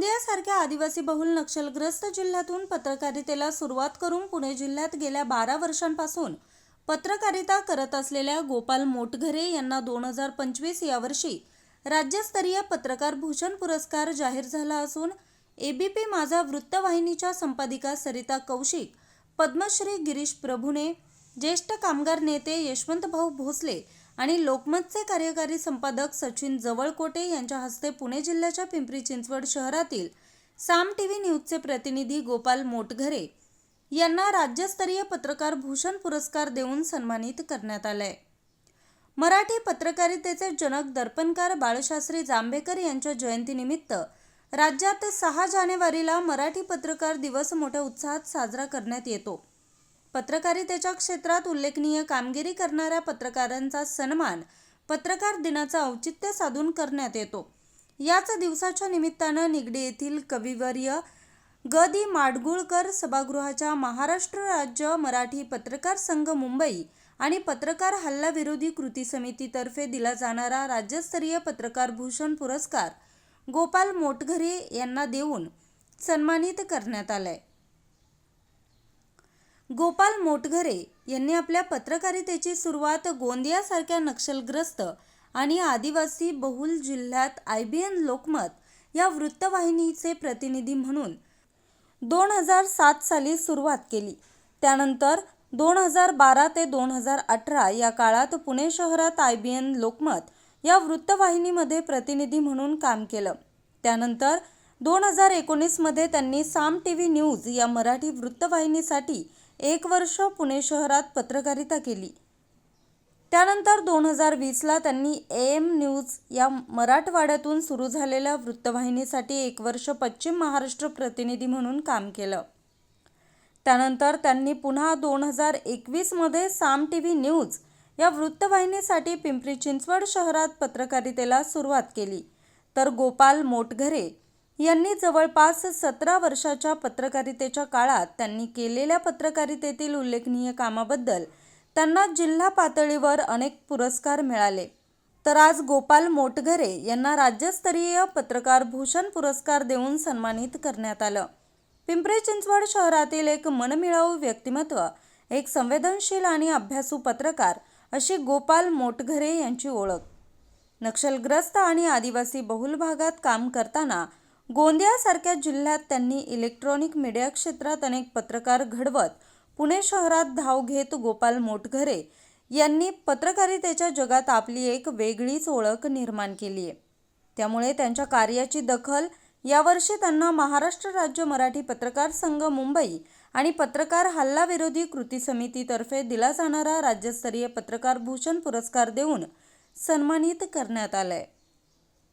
आदिवासी बहुल नक्षलग्रस्त जिल्ह्यातून पत्रकारितेला सुरुवात करून पुणे जिल्ह्यात गेल्या बारा वर्षांपासून पत्रकारिता करत असलेल्या गोपाल मोटघरे यांना दोन हजार पंचवीस यावर्षी राज्यस्तरीय पत्रकार भूषण पुरस्कार जाहीर झाला असून एबीपी माझा वृत्तवाहिनीच्या संपादिका सरिता कौशिक पद्मश्री गिरीश प्रभूने ज्येष्ठ कामगार नेते यशवंतभाऊ भोसले आणि लोकमतचे कार्यकारी संपादक सचिन जवळकोटे यांच्या हस्ते पुणे जिल्ह्याच्या पिंपरी चिंचवड शहरातील साम टी व्ही न्यूजचे प्रतिनिधी गोपाल मोटघरे यांना राज्यस्तरीय पत्रकार भूषण पुरस्कार देऊन सन्मानित करण्यात आलंय. मराठी पत्रकारितेचे जनक दर्पणकार बाळशास्त्री जांभेकर यांच्या जयंतीनिमित्त राज्यात सहा जानेवारीला मराठी पत्रकार दिवस मोठ्या उत्साहात साजरा करण्यात येतो. पत्रकारितेच्या क्षेत्रात उल्लेखनीय कामगिरी करणाऱ्या पत्रकारांचा सन्मान पत्रकार दिनाचं औचित्य साधून करण्यात येतो. याच दिवसाच्या निमित्तानं निगडी येथील कविवर्य ग दि माडगुळकर सभागृहाच्या महाराष्ट्र राज्य मराठी पत्रकार संघ मुंबई आणि पत्रकार हल्ला विरोधी कृती समितीतर्फे दिला जाणारा राज्यस्तरीय पत्रकार भूषण पुरस्कार गोपाल मोटघरे यांना देऊन सन्मानित करण्यात आलाय. गोपाल मोटघरे यांनी आपल्या पत्रकारितेची सुरुवात गोंदियासारख्या नक्षलग्रस्त आणि आदिवासी बहुल जिल्ह्यात आय बी एन लोकमत या वृत्तवाहिनीचे प्रतिनिधी म्हणून दोन हजार सात साली सुरुवात केली. त्यानंतर दोन हजार बारा ते दोन हजार अठरा या काळात पुणे शहरात आय बी एन लोकमत या वृत्तवाहिनीमध्ये प्रतिनिधी म्हणून काम केलं. त्यानंतर दोन हजार एकोणीसमध्ये त्यांनी साम टी व्ही न्यूज या मराठी वृत्तवाहिनीसाठी एक वर्ष पुणे शहरात पत्रकारिता केली. त्यानंतर दोन हजार वीसला त्यांनी ए एम न्यूज या मराठवाड्यातून सुरू झालेल्या वृत्तवाहिनीसाठी एक वर्ष पश्चिम महाराष्ट्र प्रतिनिधी म्हणून काम केलं. त्यानंतर त्यांनी पुन्हा दोन हजार एकवीसमध्ये साम टी व्ही न्यूज या वृत्तवाहिनीसाठी पिंपरी चिंचवड शहरात पत्रकारितेला सुरुवात केली. तर गोपाल मोटघरे यांनी जवळपास सतरा वर्षाच्या पत्रकारितेच्या काळात त्यांनी केलेल्या पत्रकारितेतील उल्लेखनीय कामाबद्दल त्यांना जिल्हा पातळीवर अनेक पुरस्कार मिळाले. तर आज गोपाल मोटघरे यांना राज्यस्तरीय पत्रकार भूषण पुरस्कार देऊन सन्मानित करण्यात आलं. पिंपरी चिंचवड शहरातील एक मनमिळावू व्यक्तिमत्व एक संवेदनशील आणि अभ्यासू पत्रकार अशी गोपाल मोटघरे यांची ओळख. नक्षलग्रस्त आणि आदिवासी बहुल भागात काम करताना गोंदियासारख्या जिल्ह्यात त्यांनी इलेक्ट्रॉनिक मीडिया क्षेत्रात अनेक पत्रकार घडवत पुणे शहरात धाव घेत गोपाल मोटघरे यांनी पत्रकारितेच्या जगात आपली एक वेगळीच ओळख निर्माण केली आहे. त्यामुळे त्यांच्या कार्याची दखल यावर्षी त्यांना महाराष्ट्र राज्य मराठी पत्रकार संघ मुंबई आणि पत्रकार हल्ला विरोधी कृती समितीतर्फे दिला जाणारा राज्यस्तरीय पत्रकार भूषण पुरस्कार देऊन सन्मानित करण्यात आलाय.